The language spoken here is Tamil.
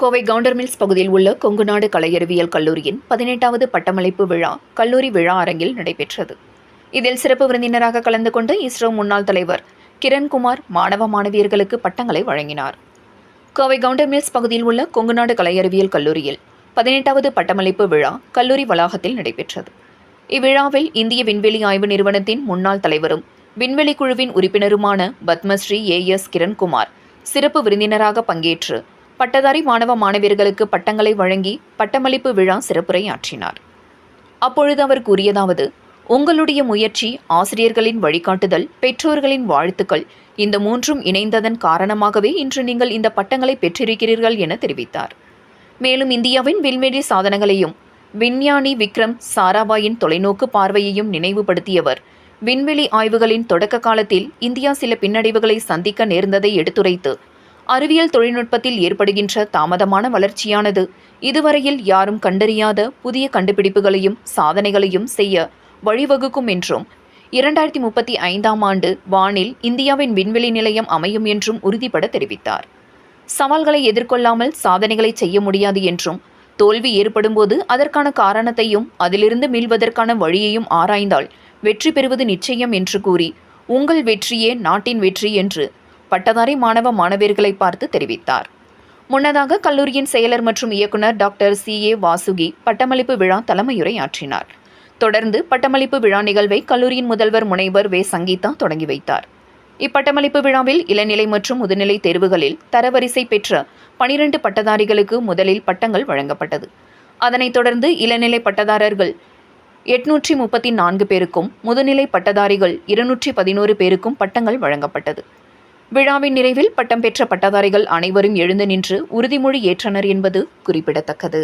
கோவை கவுண்டர் மில்ஸ் பகுதியில் உள்ள கொங்குநாடு கலையறிவியல் கல்லூரியின் பதினெட்டாவது பட்டமளிப்பு விழா கல்லூரி விழா அரங்கில் நடைபெற்றது. இதில் சிறப்பு விருந்தினராக கலந்து கொண்ட இஸ்ரோ முன்னாள் தலைவர் கிரண்குமார் மாணவ மாணவியர்களுக்கு பட்டங்களை வழங்கினார். கோவை கவுண்டர் மில்ஸ் பகுதியில் உள்ள கொங்குநாடு கலையறிவியல் கல்லூரியில் பதினெட்டாவது பட்டமளிப்பு விழா கல்லூரி வளாகத்தில் நடைபெற்றது. இவ்விழாவில் இந்திய விண்வெளி ஆய்வு நிறுவனத்தின் முன்னாள் தலைவரும் விண்வெளி குழுவின் உறுப்பினருமான பத்மஸ்ரீ ஏ எஸ் கிரண்குமார் சிறப்பு விருந்தினராக பங்கேற்று பட்டதாரி மாணவ மாணவியர்களுக்கு பட்டங்களை வழங்கி பட்டமளிப்பு விழா சிறப்புரையாற்றினார். அப்பொழுது அவர் கூறியதாவது உங்களுடைய முயற்சி ஆசிரியர்களின் வழிகாட்டுதல் பெற்றோர்களின் வாழ்த்துக்கள் இந்த மூன்றும் இணைந்ததன் காரணமாகவே இன்று நீங்கள் இந்த பட்டங்களை பெற்றிருக்கிறீர்கள் என தெரிவித்தார். மேலும் இந்தியாவின் விண்வெளி சாதனங்களையும் விஞ்ஞானி விக்ரம் சாராபாயின் தொலைநோக்கு பார்வையையும் நினைவுபடுத்தியவர் விண்வெளி ஆய்வுகளின் தொடக்க காலத்தில் இந்தியா சில பின்னடைவுகளை சந்திக்க நேர்ந்ததை எடுத்துரைத்து அறிவியல் தொழில்நுட்பத்தில் ஏற்படுகின்ற தாமதமான வளர்ச்சியானது. இதுவரையில் யாரும் கண்டறியாத புதிய கண்டுபிடிப்புகளையும் சாதனைகளையும் செய்ய வழிவகுக்கும் என்றும் இரண்டாயிரத்தி முப்பத்தி ஐந்தாம் ஆண்டு வானில் இந்தியாவின் விண்வெளி நிலையம் அமையும் என்றும் உறுதிபட தெரிவித்தார். சவால்களை எதிர்கொள்ளாமல் சாதனைகளை செய்ய முடியாது என்றும் தோல்வி ஏற்படும்போது அதற்கான காரணத்தையும் அதிலிருந்து மீள்வதற்கான வழியையும் ஆராய்ந்தால் வெற்றி பெறுவது நிச்சயம் என்று கூறி உங்கள் வெற்றியே நாட்டின் வெற்றி என்று பட்டதாரி மாணவ மாணவியர்களை பார்த்து தெரிவித்தார். முன்னதாக கல்லூரியின் செயலர் மற்றும் இயக்குனர் டாக்டர் சி. ஏ. வாசுகி பட்டமளிப்பு விழா தலைமையுரையாற்றினார் தொடர்ந்து பட்டமளிப்பு விழா நிகழ்வை கல்லூரியின் முதல்வர் முனைவர் வே. சங்கீதா தொடங்கி வைத்தார். இப்பட்டமளிப்பு விழாவில் இளநிலை மற்றும் முதுநிலை தேர்வுகளில் தரவரிசை பெற்ற பனிரெண்டு பட்டதாரிகளுக்கு முதலில் பட்டங்கள் வழங்கப்பட்டது. அதனைத் தொடர்ந்து இளநிலை பட்டதாரர்கள் எட்நூற்றி முப்பத்தி நான்கு பேருக்கும் முதுநிலை பட்டதாரிகள் இருநூற்றி பதினோரு பேருக்கும் பட்டங்கள் வழங்கப்பட்டது. விழாவின் நிறைவில் பட்டம் பெற்ற பட்டதாரிகள் அனைவரும் எழுந்து நின்று உறுதிமொழி ஏற்றனர் என்பது குறிப்பிடத்தக்கது.